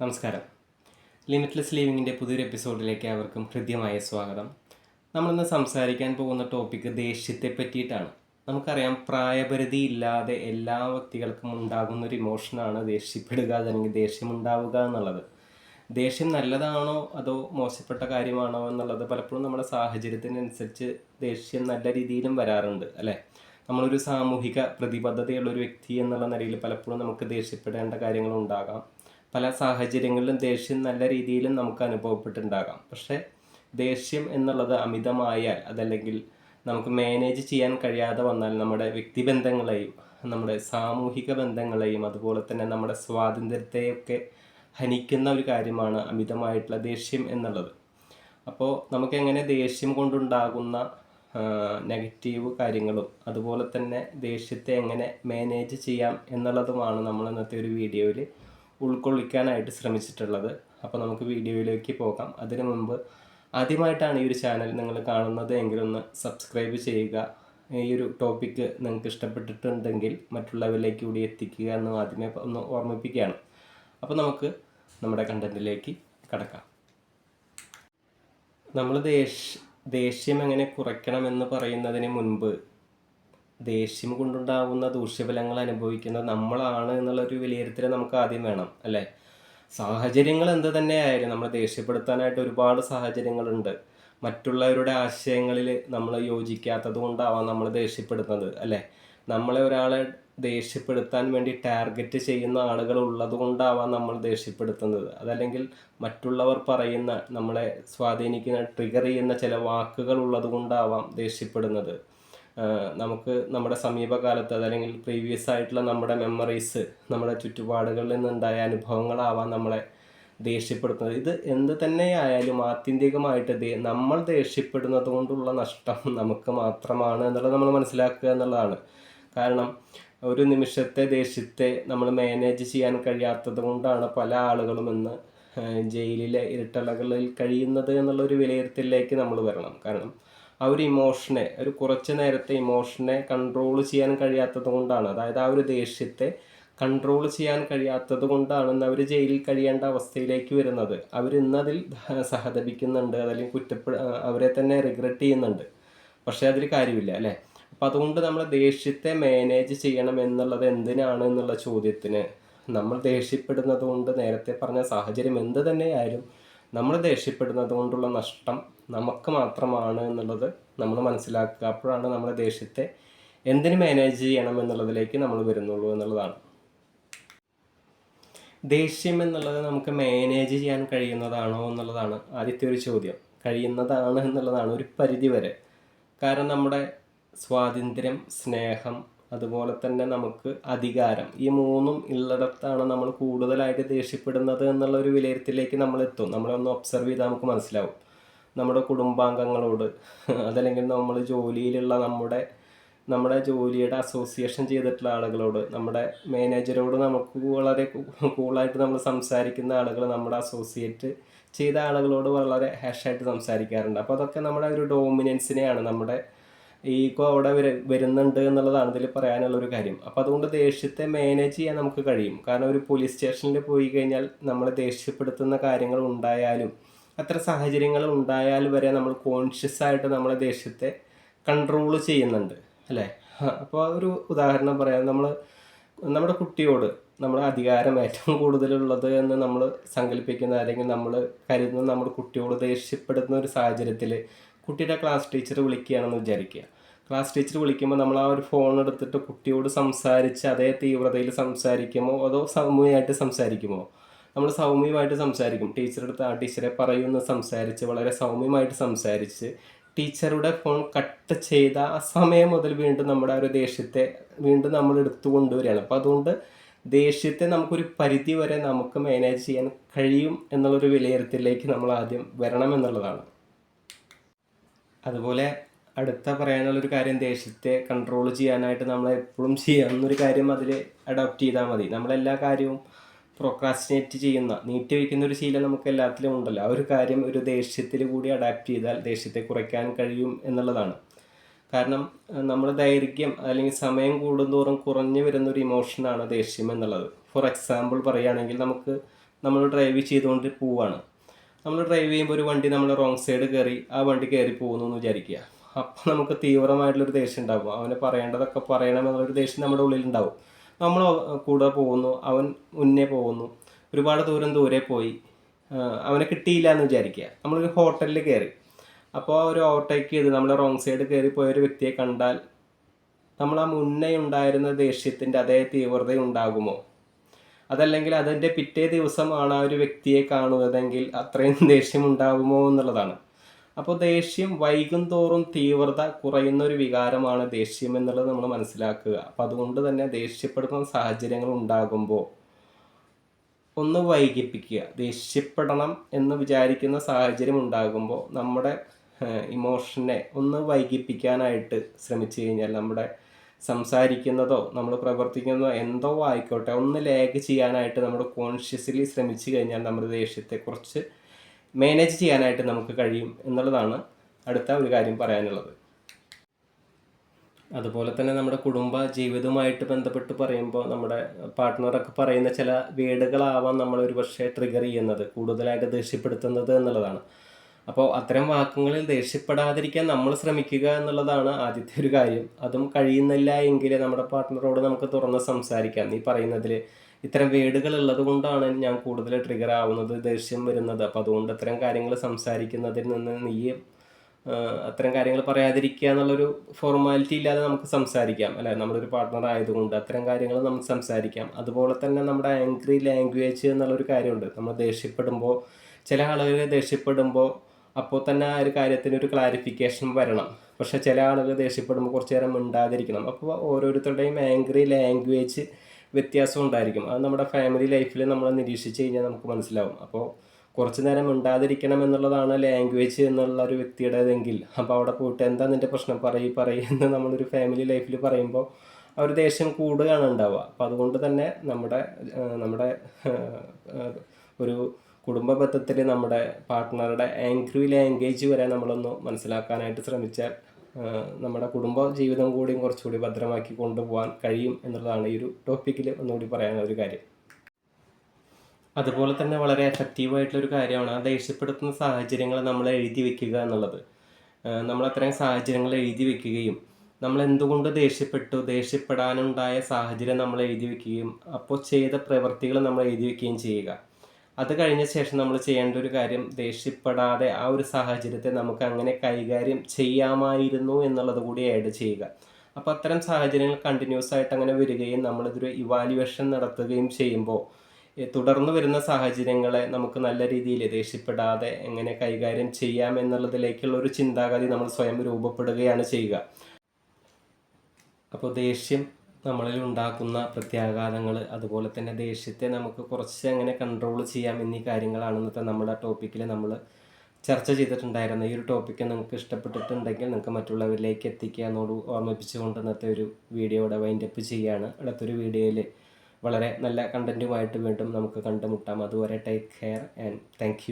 നമസ്കാരം. ലിമിറ്റ്ലെസ് ലിവിങ്ങിന്റെ പുതിയൊരു എപ്പിസോഡിലേക്ക് അവർക്കും ഹൃദ്യമായ സ്വാഗതം. നമ്മളിന്ന് സംസാരിക്കാൻ പോകുന്ന ടോപ്പിക്ക് ദേഷ്യത്തെ പറ്റിയിട്ടാണ്. നമുക്കറിയാം പ്രായപരിധി ഇല്ലാതെ എല്ലാ വ്യക്തികൾക്കും ഉണ്ടാകുന്ന ഒരു ഇമോഷനാണ് ദേഷ്യപ്പെടുക അല്ലെങ്കിൽ ദേഷ്യമുണ്ടാവുക എന്നുള്ളത്. ദേഷ്യം നല്ലതാണോ അതോ മോശപ്പെട്ട കാര്യമാണോ എന്നുള്ളത് പലപ്പോഴും നമ്മുടെ സാഹചര്യത്തിനനുസരിച്ച് ദേഷ്യം നല്ല രീതിയിലും വരാറുണ്ട് അല്ലേ? നമ്മളൊരു സാമൂഹിക പ്രതിബദ്ധതയുള്ള ഒരു വ്യക്തി എന്നുള്ള നിലയിൽ പലപ്പോഴും നമുക്ക് ദേഷ്യപ്പെടേണ്ട കാര്യങ്ങളുണ്ടാകാം പല സാഹചര്യങ്ങളിലും ദേഷ്യം നല്ല രീതിയിലും നമുക്ക് അനുഭവപ്പെട്ടിട്ടുണ്ടാകാം. പക്ഷേ ദേഷ്യം എന്നുള്ളത് അമിതമായാൽ അതല്ലെങ്കിൽ നമുക്ക് മാനേജ് ചെയ്യാൻ കഴിയാതെ വന്നാൽ നമ്മുടെ വ്യക്തിബന്ധങ്ങളെയും നമ്മുടെ സാമൂഹിക ബന്ധങ്ങളെയും അതുപോലെ തന്നെ നമ്മുടെ സ്വാതന്ത്ര്യത്തെയൊക്കെ ഹനിക്കുന്ന ഒരു കാര്യമാണ് അമിതമായിട്ടുള്ള ദേഷ്യം എന്നുള്ളത്. അപ്പോൾ നമുക്ക് എങ്ങനെ ദേഷ്യം കൊണ്ടുണ്ടാകുന്ന നെഗറ്റീവ് കാര്യങ്ങളും അതുപോലെ തന്നെ ദേഷ്യത്തെ എങ്ങനെ മാനേജ് ചെയ്യാം എന്നുള്ളതുമാണ് നമ്മൾ ഇന്നത്തെ ഒരു വീഡിയോയിൽ ഉൾക്കൊള്ളിക്കാനായിട്ട് ശ്രമിച്ചിട്ടുള്ളത്. അപ്പോൾ നമുക്ക് വീഡിയോയിലേക്ക് പോകാം. അതിനു മുമ്പ് ആദ്യമായിട്ടാണ് ഈ ഒരു ചാനൽ നിങ്ങൾ കാണുന്നത് എങ്കിലൊന്ന് സബ്സ്ക്രൈബ് ചെയ്യുക. ഈ ഒരു ടോപ്പിക്ക് നിങ്ങൾക്ക് ഇഷ്ടപ്പെട്ടിട്ടുണ്ടെങ്കിൽ മറ്റുള്ളവരിലേക്ക് കൂടി എത്തിക്കുക എന്ന് ആദ്യമേ ഒന്ന് ഓർമ്മിപ്പിക്കുകയാണ്. അപ്പോൾ നമുക്ക് നമ്മുടെ കണ്ടന്റിലേക്ക് കടക്കാം. നമ്മൾ ദേഷ്യ ദേഷ്യം എങ്ങനെ കുറയ്ക്കണമെന്ന് പറയുന്നതിന് മുൻപ് ദേഷ്യം കൊണ്ടുണ്ടാകുന്ന ദൂഷ്യഫലങ്ങൾ അനുഭവിക്കുന്നത് നമ്മളാണ് എന്നുള്ളൊരു വിലയിരുത്തൽ നമുക്ക് ആദ്യം വേണം അല്ലേ? സാഹചര്യങ്ങൾ എന്ത് തന്നെ ആയാലും നമ്മൾ ദേഷ്യപ്പെടുത്താനായിട്ട് ഒരുപാട് സാഹചര്യങ്ങളുണ്ട്. മറ്റുള്ളവരുടെ ആശയങ്ങളിൽ നമ്മൾ യോജിക്കാത്തത് കൊണ്ടാവാം നമ്മൾ ദേഷ്യപ്പെടുന്നത് അല്ലേ? നമ്മളെ ഒരാളെ ദേഷ്യപ്പെടുത്താൻ വേണ്ടി ടാർഗറ്റ് ചെയ്യുന്ന ആളുകൾ ഉള്ളത് കൊണ്ടാവാം നമ്മൾ ദേഷ്യപ്പെടുത്തുന്നത്. അതല്ലെങ്കിൽ മറ്റുള്ളവർ പറയുന്ന നമ്മളെ സ്വാധീനിക്കുന്ന ട്രിഗർ ചെയ്യുന്ന ചില വാക്കുകൾ ഉള്ളത് കൊണ്ടാവാം ദേഷ്യപ്പെടുന്നത്. നമുക്ക് നമ്മുടെ സമീപകാലത്ത് അതല്ലെങ്കിൽ പ്രീവിയസ് ആയിട്ടുള്ള നമ്മുടെ മെമ്മറീസ് നമ്മുടെ ചുറ്റുപാടുകളിൽ നിന്നുണ്ടായ അനുഭവങ്ങളാവാം നമ്മളെ ദേഷ്യപ്പെടുത്തുന്നത്. ഇത് എന്ത് തന്നെയായാലും ആത്യന്തികമായിട്ട് നമ്മൾ ദേഷ്യപ്പെടുന്നത് കൊണ്ടുള്ള നഷ്ടം നമുക്ക് മാത്രമാണ് എന്നുള്ളത് നമ്മൾ മനസ്സിലാക്കുക എന്നുള്ളതാണ്. കാരണം ഒരു നിമിഷത്തെ ദേഷ്യത്തെ നമ്മൾ മാനേജ് ചെയ്യാൻ കഴിയാത്തത് കൊണ്ടാണ് പല ആളുകളും ഇന്ന് ജയിലിലെ ഇരുട്ടലകളിൽ കഴിയുന്നത് എന്നുള്ളൊരു വിലയിരുത്തലിലേക്ക് നമ്മൾ വരണം. കാരണം ആ ഒരു ഇമോഷനെ ഒരു കുറച്ച് നേരത്തെ ഇമോഷനെ കൺട്രോൾ ചെയ്യാൻ കഴിയാത്തത് കൊണ്ടാണ്. അതായത് ആ ഒരു ദേഷ്യത്തെ കൺട്രോൾ ചെയ്യാൻ കഴിയാത്തത് കൊണ്ടാണ് ഇന്ന് അവർ ജയിലിൽ കഴിയേണ്ട അവസ്ഥയിലേക്ക് വരുന്നത്. അവർ ഇന്നതിൽ സഹതപിക്കുന്നുണ്ട് അതല്ലെങ്കിൽ കുറ്റപ്പെ അവരെ തന്നെ റിഗ്രറ്റ് ചെയ്യുന്നുണ്ട്. പക്ഷേ അതിൽ കാര്യമില്ല അല്ലേ? അപ്പം അതുകൊണ്ട് നമ്മൾ ദേഷ്യത്തെ മാനേജ് ചെയ്യണം എന്നുള്ളത് എന്തിനാണ് എന്നുള്ള ചോദ്യത്തിന് നമ്മൾ ദേഷ്യപ്പെടുന്നത് കൊണ്ട് നേരത്തെ പറഞ്ഞ സാഹചര്യം എന്ത് തന്നെയായാലും നമ്മൾ ദേഷ്യപ്പെടുന്നത് കൊണ്ടുള്ള നഷ്ടം നമുക്ക് മാത്രമാണ് എന്നുള്ളത് നമ്മൾ മനസ്സിലാക്കുക. അപ്പോഴാണ് നമ്മുടെ ദേഷ്യത്തെ എന്തിന് മാനേജ് ചെയ്യണം എന്നുള്ളതിലേക്ക് നമ്മൾ വരുന്നുള്ളൂ എന്നുള്ളതാണ്. ദേഷ്യം എന്നുള്ളത് നമുക്ക് മാനേജ് ചെയ്യാൻ കഴിയുന്നതാണോ എന്നുള്ളതാണ് ആദ്യത്തെ ഒരു ചോദ്യം. കഴിയുന്നതാണ് എന്നുള്ളതാണ് ഒരു പരിധി വരെ കാരണം നമ്മുടെ സ്വാതന്ത്ര്യം സ്നേഹം അതുപോലെ തന്നെ നമുക്ക് അധികാരം. ഈ മൂന്നും ഉള്ളിടത്താണ് നമ്മൾ കൂടുതലായിട്ട് ദേഷ്യപ്പെടുന്നത് എന്നുള്ള ഒരു വിലയിരുത്തലിലേക്ക് നമ്മൾ എത്തും. നമ്മളൊന്ന് ഒബ്സർവ് ചെയ്താൽ നമുക്ക് മനസ്സിലാവും. നമ്മുടെ കുടുംബാംഗങ്ങളോട് അതല്ലെങ്കിൽ നമ്മൾ ജോലിയിലുള്ള നമ്മുടെ നമ്മുടെ ജോലിയുടെ അസോസിയേഷൻ ചെയ്തിട്ടുള്ള ആളുകളോട് നമ്മുടെ മാനേജരോട് നമുക്ക് വളരെ കൂളായിട്ട് നമ്മൾ സംസാരിക്കുന്ന ആളുകൾ നമ്മുടെ അസോസിയേറ്റ് ചെയ്ത ആളുകളോട് വളരെ ഹാഷായിട്ട് സംസാരിക്കാറുണ്ട്. അപ്പോൾ അതൊക്കെ നമ്മുടെ ഒരു ഡോമിനൻസിനെയാണ് നമ്മുടെ ഈഗോ അവിടെ വര വരുന്നുണ്ട് എന്നുള്ളതാണ് ഇതിൽ പറയാനുള്ള ഒരു കാര്യം. അപ്പോൾ അതുകൊണ്ട് ദേഷ്യത്തെ മാനേജ് ചെയ്യാൻ നമുക്ക് കഴിയും. കാരണം ഒരു പോലീസ് സ്റ്റേഷനിൽ പോയി കഴിഞ്ഞാൽ നമ്മൾ ദേഷ്യപ്പെടുത്തുന്ന കാര്യങ്ങൾ ഉണ്ടായാലും അത്ര സാഹചര്യങ്ങൾ ഉണ്ടായാൽ വരെ നമ്മൾ കോൺഷ്യസ് ആയിട്ട് നമ്മളെ ദേഷ്യത്തെ കൺട്രോൾ ചെയ്യുന്നുണ്ട്. അല്ലേ? അപ്പോൾ ഒരു ഉദാഹരണം പറയാം. നമ്മൾ നമ്മുടെ കുട്ടിയോട് നമ്മുടെ അധികാരം ഏറ്റവും കൂടുതലുള്ളത് എന്ന് നമ്മൾ സങ്കല്പിക്കുന്ന അല്ലെങ്കിൽ നമ്മൾ കരുതുന്ന നമ്മുടെ കുട്ടിയോട് ദേഷ്യപ്പെടുന്ന ഒരു സാഹചര്യത്തിൽ കുട്ടിയുടെ ക്ലാസ് ടീച്ചർ വിളിക്കുകയാണെന്ന് വിചാരിക്കുക. ക്ലാസ് ടീച്ചർ വിളിക്കുമ്പോൾ നമ്മൾ ആ ഒരു ഫോൺ എടുത്തിട്ട് കുട്ടിയോട് സംസാരിച്ച് അതേ തീവ്രതയിൽ സംസാരിക്കുമോ? അതോ സൗമ്യമായിട്ട് സംസാരിക്കുമോ? നമ്മൾ സൗമ്യമായിട്ട് സംസാരിക്കും. ടീച്ചറുടെ അടുത്ത് ആ ടീച്ചറെ പറയുമെന്ന് സംസാരിച്ച് വളരെ സൗമ്യമായിട്ട് സംസാരിച്ച് ടീച്ചറുടെ ഫോൺ കട്ട് ചെയ്ത ആ സമയം മുതൽ വീണ്ടും നമ്മുടെ ഒരു ദേഷ്യത്തെ വീണ്ടും നമ്മൾ എടുത്തു കൊണ്ടുവരികയാണ്. അപ്പോൾ അതുകൊണ്ട് ദേഷ്യത്തെ നമുക്കൊരു പരിധി വരെ നമുക്ക് മാനേജ് ചെയ്യാൻ കഴിയും എന്നുള്ളൊരു വിലയിരുത്തലിലേക്ക് നമ്മൾ ആദ്യം വരണം എന്നുള്ളതാണ്. അതുപോലെ അടുത്ത പറയാനുള്ളൊരു കാര്യം ദേഷ്യത്തെ കൺട്രോൾ ചെയ്യാനായിട്ട് നമ്മൾ എപ്പോഴും ചെയ്യാവുന്നൊരു കാര്യം അതിൽ അഡോപ്റ്റ് ചെയ്താൽ മതി. നമ്മളെല്ലാ കാര്യവും പ്രൊക്രാസ്റ്റിനേറ്റ് ചെയ്യുന്ന നീട്ടി വയ്ക്കുന്ന ഒരു ശീലം നമുക്ക് എല്ലാത്തിലും ഉണ്ടല്ലോ. ആ ഒരു കാര്യം ഒരു ദേഷ്യത്തിൽ കൂടി അഡാപ്റ്റ് ചെയ്താൽ ദേഷ്യത്തെ കുറയ്ക്കാൻ കഴിയും എന്നുള്ളതാണ്. കാരണം നമ്മുടെ ദൈർഘ്യം അല്ലെങ്കിൽ സമയം കൂടുന്തോറും കുറഞ്ഞു വരുന്ന ഒരു ഇമോഷനാണ് ദേഷ്യം എന്നുള്ളത്. ഫോർ എക്സാമ്പിൾ പറയുകയാണെങ്കിൽ നമുക്ക് നമ്മൾ ഡ്രൈവ് ചെയ്തുകൊണ്ട് പോവാണ്. നമ്മൾ ഡ്രൈവ് ചെയ്യുമ്പോൾ ഒരു വണ്ടി നമ്മൾ റോങ് സൈഡ് കയറി ആ വണ്ടി കയറി പോകുന്നു എന്ന് വിചാരിക്കുക. അപ്പം നമുക്ക് തീവ്രമായിട്ടുള്ളൊരു ദേഷ്യം ഉണ്ടാകും അവന് പറയേണ്ടതൊക്കെ പറയണമെന്നുള്ളൊരു ദേഷ്യം നമ്മുടെ ഉള്ളിലുണ്ടാവും നമ്മൾ കൂടെ പോകുന്നു അവൻ മുന്നേ പോകുന്നു ഒരുപാട് ദൂരം ദൂരെ പോയി അവനെ കിട്ടിയില്ല എന്ന് വിചാരിക്കുക. നമ്മളൊരു ഹോട്ടലിൽ കയറി. അപ്പോൾ ഒരു ഓവർടേക്ക് ചെയ്ത് നമ്മൾ റോങ് സൈഡ് കയറി പോയ ഒരു വ്യക്തിയെ കണ്ടാൽ നമ്മൾ ആ മുന്നേ ഉണ്ടായിരുന്ന ദേഷ്യത്തിന്റെ അതേ തീവ്രത ഉണ്ടാകുമോ? അതല്ലെങ്കിൽ അതിന്റെ പിറ്റേ ദിവസമാണ് ആ ഒരു വ്യക്തിയെ കാണുന്നതെങ്കിൽ അത്രയും ദേഷ്യം ഉണ്ടാകുമോ എന്നുള്ളതാണ്. അപ്പോൾ ദേഷ്യം വൈകും തോറും തീവ്രത കുറയുന്ന ഒരു വികാരമാണ് ദേഷ്യം എന്നുള്ളത് നമ്മൾ മനസ്സിലാക്കുക. അപ്പോൾ അതുകൊണ്ട് തന്നെ ദേഷ്യപ്പെടുന്ന സാഹചര്യങ്ങൾ ഉണ്ടാകുമ്പോൾ ഒന്ന് വൈകിപ്പിക്കുക. ദേഷ്യപ്പെടണം എന്ന് വിചാരിക്കുന്ന സാഹചര്യം ഉണ്ടാകുമ്പോൾ നമ്മുടെ ഇമോഷനെ ഒന്ന് വൈകിപ്പിക്കാനായിട്ട് ശ്രമിച്ചു കഴിഞ്ഞാൽ നമ്മുടെ സംസാരിക്കുന്നതോ നമ്മൾ പ്രവർത്തിക്കുന്നതോ എന്തോ ആയിക്കോട്ടെ ഒന്ന് ലാഗ് ചെയ്യാനായിട്ട് നമ്മൾ കോൺഷ്യസ്ലി ശ്രമിച്ചു കഴിഞ്ഞാൽ നമ്മുടെ ദേഷ്യത്തെ കുറച്ച് മാനേജ് ചെയ്യാനായിട്ട് നമുക്ക് കഴിയും എന്നുള്ളതാണ് അടുത്ത ഒരു കാര്യം പറയാനുള്ളത്. അതുപോലെ തന്നെ നമ്മുടെ കുടുംബ ജീവിതവുമായിട്ട് ബന്ധപ്പെട്ട് പറയുമ്പോൾ നമ്മുടെ പാർട്ട്ണറൊക്കെ പറയുന്ന ചില വേടുകളാവാം നമ്മൾ ഒരു പക്ഷേ ട്രിഗർ ചെയ്യുന്നത് കൂടുതലായിട്ട് ദേഷ്യപ്പെടുത്തുന്നത് എന്നുള്ളതാണ്. അപ്പോൾ അത്തരം വാക്കുകളിൽ ദേഷ്യപ്പെടാതിരിക്കാൻ നമ്മൾ ശ്രമിക്കുക എന്നുള്ളതാണ് ആദ്യത്തെ ഒരു കാര്യം. അതും കഴിയുന്നില്ല എങ്കിൽ നമ്മുടെ പാർട്ട്ണറോട് നമുക്ക് തുറന്ന് സംസാരിക്കാം. നീ പറയുന്നതിൽ ഇത്തരം വേടുകൾ ഉള്ളത് കൊണ്ടാണ് ഞാൻ കൂടുതൽ ട്രിഗർ ആവുന്നത് ദേഷ്യം വരുന്നത്. അപ്പോൾ അതുകൊണ്ട് അത്തരം കാര്യങ്ങൾ സംസാരിക്കുന്നതിൽ നിന്ന് നീ അത്തരം കാര്യങ്ങൾ പറയാതിരിക്കുക എന്നുള്ളൊരു ഫോർമാലിറ്റി ഇല്ലാതെ നമുക്ക് സംസാരിക്കാം. അല്ലെ? നമ്മളൊരു പാർട്ട്ണർ ആയതുകൊണ്ട് അത്തരം കാര്യങ്ങൾ നമുക്ക് സംസാരിക്കാം. അതുപോലെ തന്നെ നമ്മുടെ ആംഗ്രി ലാംഗ്വേജ് എന്നുള്ളൊരു കാര്യമുണ്ട്. നമ്മൾ ദേഷ്യപ്പെടുമ്പോൾ ചില ആളുകൾ ദേഷ്യപ്പെടുമ്പോൾ അപ്പോൾ തന്നെ ആ ഒരു കാര്യത്തിന് ഒരു ക്ലാരിഫിക്കേഷൻ വരണം. പക്ഷെ ചില ആളുകൾ ദേഷ്യപ്പെടുമ്പോൾ കുറച്ച് നേരം മിണ്ടാതിരിക്കണം. അപ്പോൾ ഓരോരുത്തരുടെയും ആംഗ്രി ലാംഗ്വേജ് വ്യത്യാസം ഉണ്ടായിരിക്കും. അത് നമ്മുടെ ഫാമിലി ലൈഫിൽ നമ്മൾ നിരീക്ഷിച്ച് കഴിഞ്ഞാൽ നമുക്ക് മനസ്സിലാവും. അപ്പോൾ കുറച്ച് നേരം മിണ്ടാതിരിക്കണം എന്നുള്ളതാണ് ലാംഗ്വേജ് എന്നുള്ള ഒരു വ്യക്തിയുടേതെങ്കിൽ. അപ്പോൾ അവിടെ പോയിട്ട് എന്താ നിന്റെ പ്രശ്നം? പറയി പറയി എന്ന് നമ്മളൊരു ഫാമിലി ലൈഫിൽ പറയുമ്പോൾ ആ ഒരു ദേഷ്യം കൂടുകയാണ് ഉണ്ടാവുക. അപ്പോൾ അതുകൊണ്ട് തന്നെ നമ്മുടെ നമ്മുടെ ഒരു കുടുംബ ബന്ധത്തിൽ നമ്മുടെ പാർട്ട്ണറുടെ ആംഗ്രി ലാംഗ്വേജ് വരെ നമ്മളൊന്ന് മനസ്സിലാക്കാനായിട്ട് ശ്രമിച്ചാൽ നമ്മുടെ കുടുംബ ജീവിതം കൂടിയും കുറച്ചുകൂടി ഭദ്രമാക്കി കൊണ്ടുപോകാൻ കഴിയും എന്നുള്ളതാണ് ഈ ഒരു ടോപ്പിക്കിൽ ഒന്നുകൂടി പറയാനുള്ള ഒരു കാര്യം. അതുപോലെ തന്നെ വളരെ എഫക്റ്റീവായിട്ടുള്ളൊരു കാര്യമാണ് ആ ദേഷ്യപ്പെടുത്തുന്ന സാഹചര്യങ്ങൾ നമ്മൾ എഴുതി വെക്കുക എന്നുള്ളത്. നമ്മളത്രയും സാഹചര്യങ്ങൾ എഴുതി വെക്കുകയും നമ്മൾ എന്തുകൊണ്ട് ദേഷ്യപ്പെട്ടു ദേഷ്യപ്പെടാനുണ്ടായ സാഹചര്യം നമ്മൾ എഴുതി വെക്കുകയും അപ്പോൾ ചെയ്ത പ്രവൃത്തികൾ നമ്മൾ എഴുതി വെക്കുകയും ചെയ്യുക. അത് കഴിഞ്ഞ ശേഷം നമ്മൾ ചെയ്യേണ്ട ഒരു കാര്യം ദേഷ്യപ്പെടാതെ ആ ഒരു സാഹചര്യത്തെ നമുക്ക് അങ്ങനെ കൈകാര്യം ചെയ്യാമായിരുന്നു എന്നുള്ളത് കൂടി ആഡ് ചെയ്യുക. അപ്പോൾ അത്തരം സാഹചര്യങ്ങൾ കണ്ടിന്യൂസ് ആയിട്ട് അങ്ങനെ വരികയും നമ്മളിതൊരു ഇവാലുവേഷൻ നടത്തുകയും ചെയ്യുമ്പോൾ തുടർന്ന് വരുന്ന സാഹചര്യങ്ങളെ നമുക്ക് നല്ല രീതിയിൽ ദേഷ്യപ്പെടാതെ എങ്ങനെ കൈകാര്യം ചെയ്യാം എന്നുള്ളതിലേക്കുള്ള ഒരു ചിന്താഗതി നമ്മൾ സ്വയം രൂപപ്പെടുകയാണ് ചെയ്യുക. അപ്പോൾ ദേഷ്യം നമ്മളിൽ ഉണ്ടാക്കുന്ന പ്രത്യാഘാതങ്ങൾ അതുപോലെ തന്നെ ദേഷ്യത്തെ നമുക്ക് കുറച്ച് എങ്ങനെ കൺട്രോൾ ചെയ്യാം എന്നീ കാര്യങ്ങളാണ് ഇന്നത്തെ നമ്മുടെ ടോപ്പിക്കിൽ നമ്മൾ ചർച്ച ചെയ്തിട്ടുണ്ടായിരുന്നു. ഈ ഒരു ടോപ്പിക്ക് നിങ്ങൾക്ക് ഇഷ്ടപ്പെട്ടിട്ടുണ്ടെങ്കിൽ നിങ്ങൾക്ക് മറ്റുള്ളവരിലേക്ക് എത്തിക്കുക എന്നോട് ഓർമ്മിപ്പിച്ചുകൊണ്ട് ഇന്നത്തെ ഒരു വീഡിയോയുടെ വൈൻഡപ്പ് ചെയ്യുകയാണ്. അടുത്തൊരു വീഡിയോയിൽ വളരെ നല്ല കണ്ടന്റുമായിട്ട് വീണ്ടും നമുക്ക് കണ്ടുമുട്ടാം. അതുവരെ ടേക്ക് കെയർ ആൻഡ് താങ്ക്